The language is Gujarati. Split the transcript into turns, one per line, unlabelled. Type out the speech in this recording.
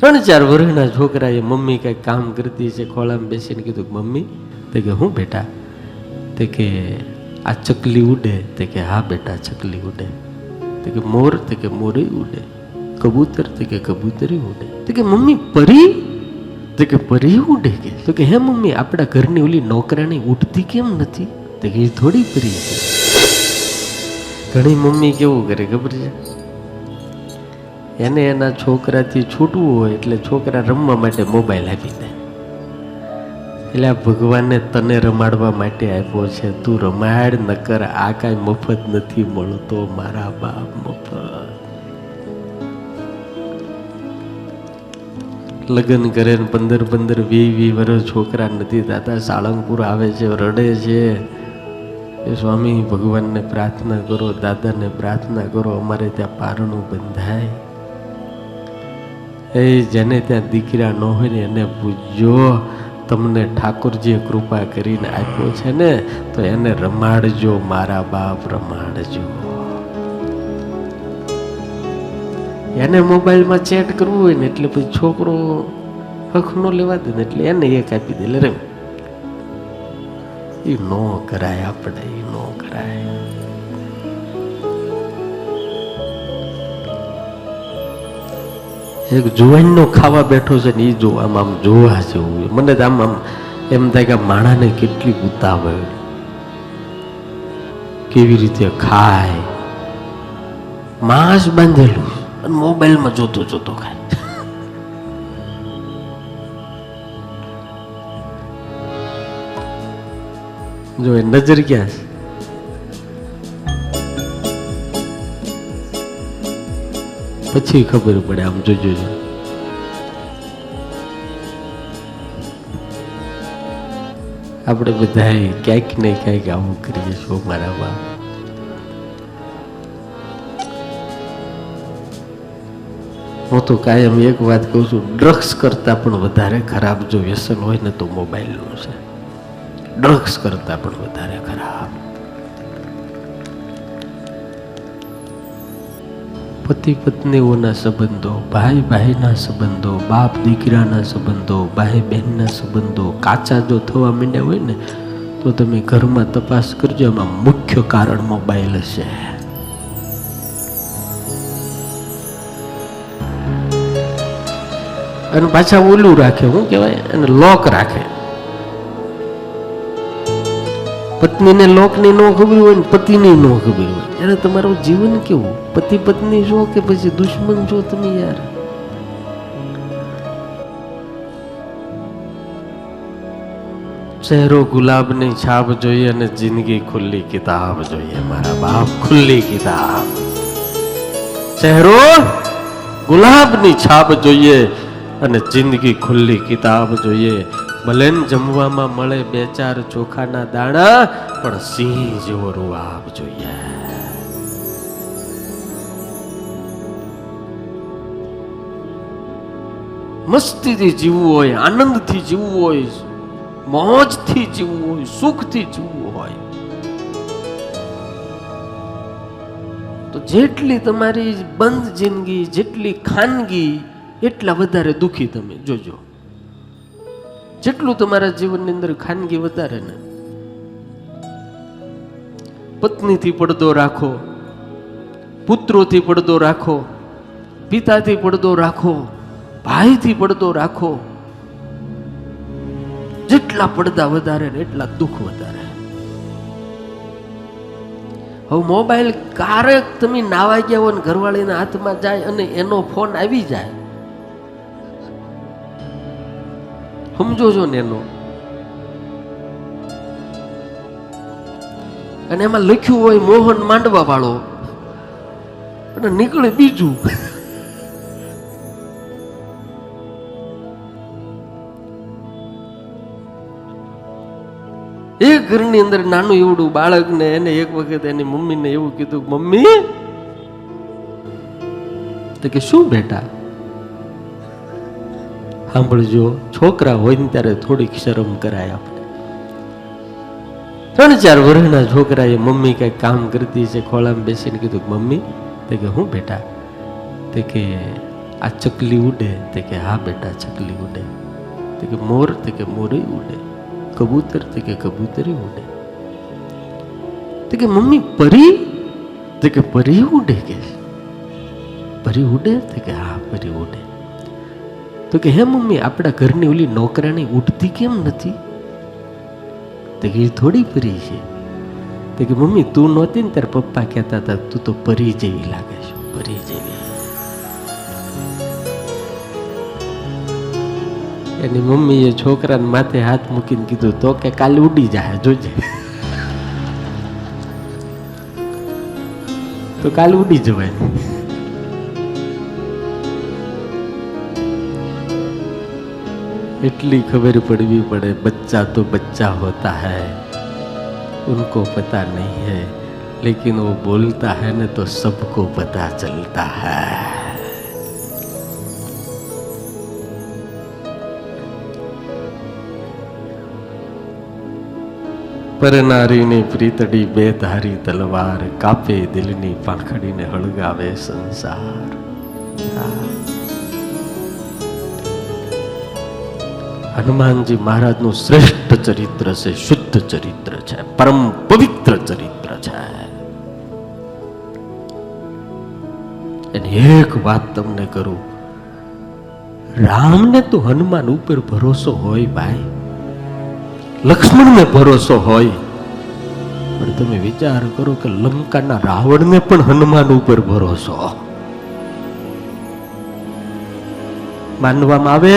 ત્રણ ચાર વર્ષના છોકરાએ મમ્મી કંઈક કામ કરતી છે ખોળામાં બેસીને કીધું કે મમ્મી, તે કે હું બેટા? તે કે આ ચકલી ઉડે, તે કે હા બેટા, ચકલી ઉડે. તે કે મોર, તે કે મોરે ઉડે. કબૂતર, તે કે કબૂતરી ઉડે. તે કે મમ્મી, પરી? તે કે પરી ઉડે કે? તો કે હે મમ્મી, આપણા ઘરની ઓલી નોકરાણી ઉડતી કેમ નથી? તે કે એ થોડી પરી છે ઘણી મમ્મી કેવું કરે ખબર છે? એને એના છોકરાથી છૂટવું હોય એટલે છોકરા રમવા માટે મોબાઈલ આપી દે. એટલે આ ભગવાને તને રમાડવા માટે આપ્યો છે. તું રમાડ, નકર આ કાંઈ મફત નથી મળતો, મારા બાપ મફત. લગ્ન કરે ને પંદર પંદર વી વી વર્ષ છોકરા નથી થતા. સાળંગપુર આવે છે, રડે છે. એ સ્વામી ભગવાનને પ્રાર્થના કરો, દાદાને પ્રાર્થના કરો, અમારે ત્યાં પારણું બંધાય. એ જેને ત્યાં દીકરા ન હોય ને એને પૂછજો તમને ઠાકોરજીએ કૃપા કરીને આપ્યો છે ને, તો એને રમાડજો, મારા બાપ રમાડજો. એને મોબાઈલમાં ચેટ કરવું હોય ને એટલે પછી છોકરો હખ નો લેવા દે ને એટલે એને એક આપી દે. રમ એ નો કરાય આપણે એ નો કરાય. એક જુવાનનો ખાવા બેઠો છે ને એ જો આમ જોવા જેવું મને તો આમ આમ એમ થાય કે માણાને કેટલી ઉતાવળ. કેવી રીતે ખાય. માંસ બાંધેલું અને મોબાઈલમાં જોતો જોતો ખાય. જો એ નજર ક્યાં છે? પછી ખબર પડે, આમ જોજો આપણે બધા ક્યાંક ને ક્યાંક આવું કરીએ છો મારા બાપ હું તો કાયમ એક વાત કહું છું ડ્રગ્સ કરતાં પણ વધારે ખરાબ જો વ્યસન હોય ને તો મોબાઈલનું છે. ડ્રગ્સ કરતાં પણ વધારે ખરાબ. પતિ પત્નીઓના સંબંધો, ભાઈ ભાઈના સંબંધો, બાપ દીકરાના સંબંધો, ભાઈ બહેનના સંબંધો કાચા જો થવા માંડ્યા હોય ને, તો તમે ઘરમાં તપાસ કરજો એમાં મુખ્ય કારણ મોબાઈલ હશે. અને પાછા ઓલું રાખે, શું કહેવાય? અને લોક રાખે. પત્નીને લોકની ન હોય ને પતિની ન હોય. એટલે તમારું જીવન કેવું? પતિ પત્ની છો કે પછી દુશ્મન છો તમે યાર? ચહેરો ગુલાબની છાપ જોઈએ અને જિંદગી ખુલ્લી કિતાબ જોઈએ. મારા બાપ ખુલ્લી કિતાબ. ચહેરો ગુલાબની છાપ જોઈએ અને જિંદગી ખુલ્લી કિતાબ જોઈએ. ભલે જમવામાં મળે બે ચાર ચોખાના દાણા, પણ સિંહ જેવો રૂઆબ જોઈએ. મસ્તીથી જીવવું હોય, આનંદથી જીવવું હોય, મોજથી જીવવું હોય, સુખથી જીવવું હોય. તો જેટલી તમારી બંધ જિંદગી, જેટલી ખાનગી, એટલા વધારે દુખી તમે. જોજો. જેટલું તમારા જીવનની અંદર ખાનગી વધારે ને. પત્નીથી પડદો રાખો, પુત્રોથી પડદો રાખો, પિતાથી પડદો રાખો, ભાઈથી પડદો રાખો. જેટલા પડદા વધારે ને એટલા દુઃખ વધારે. હવે મોબાઈલ ક્યારેક તમે નાવા ગયા હોય ને ઘરવાળીના હાથમાં જાય અને એનો ફોન આવી જાય. સમજો છો ને એનો અને એમાં લખ્યું હોય મોહન માંડવા વાળો અને નીકળે બીજું. એક ઘરની અંદર નાનું એવડું બાળકને એને એક વખત એની મમ્મીને એવું કીધું, મમ્મી, તો કે શું બેટા? સાંભળજો છોકરા હોય ને ત્યારે થોડીક શરમ કરાય આપણે. ત્રણ ચાર વર્ષના છોકરાએ મમ્મી કંઈક કામ કરતી છે ખોળામાં બેસીને કીધું મમ્મી, તે કે હું બેટા તે કે, આ ચકલી ઉડે. તે કે, હા બેટા, ચકલી ઉડે. તે કે, મોર? તે કે, મોરે ઉડે. કબૂતર? તે કે, કબૂતરી ઉડે. તે કે, મમ્મી, પરી? તે કે, પરી ઉડે કે? પરી ઉડે? તે કે, હા, પરી ઉડે. તો કે હે મમ્મી આપણા ઘરની ઓલી નોકરાણી ઉઠતી કેમ નથી? તો કે થોડી પરી છે. તો કે મમ્મી તું નહોતી ને ત્યારે પપ્પા કહેતા હતા તું તો પરી જેવી લાગે છે. પરી જેવી. એની મમ્મીએ છોકરાને માથે હાથ મૂકીને કીધું તો કે કાલે ઉડી જાય જોજે. તો કાલે ઉડી જવાય. इतनी खबर पड़वी पड़े बच्चा तो बच्चा होता है उनको पता नहीं है लेकिन वो बोलता है ना तो सबको पता चलता है પરનારીની પ્રીતડી બે ધારી તલવાર કાપે દિલની પાંખડીને હળગાવે સંસાર હનુમાનજી મહારાજનું શ્રેષ્ઠ ચરિત્ર છે, શુદ્ધ ચરિત્ર છે, પરમ પવિત્ર ચરિત્ર છે. એક વાત તમને કરું, રામને તો હનુમાન ઉપર ભરોસો હોય ભાઈ, લક્ષ્મણને ભરોસો હોય. પણ તમે વિચાર કરો કે લંકાના રાવણને પણ હનુમાન ઉપર ભરોસો. માનવામાં આવે?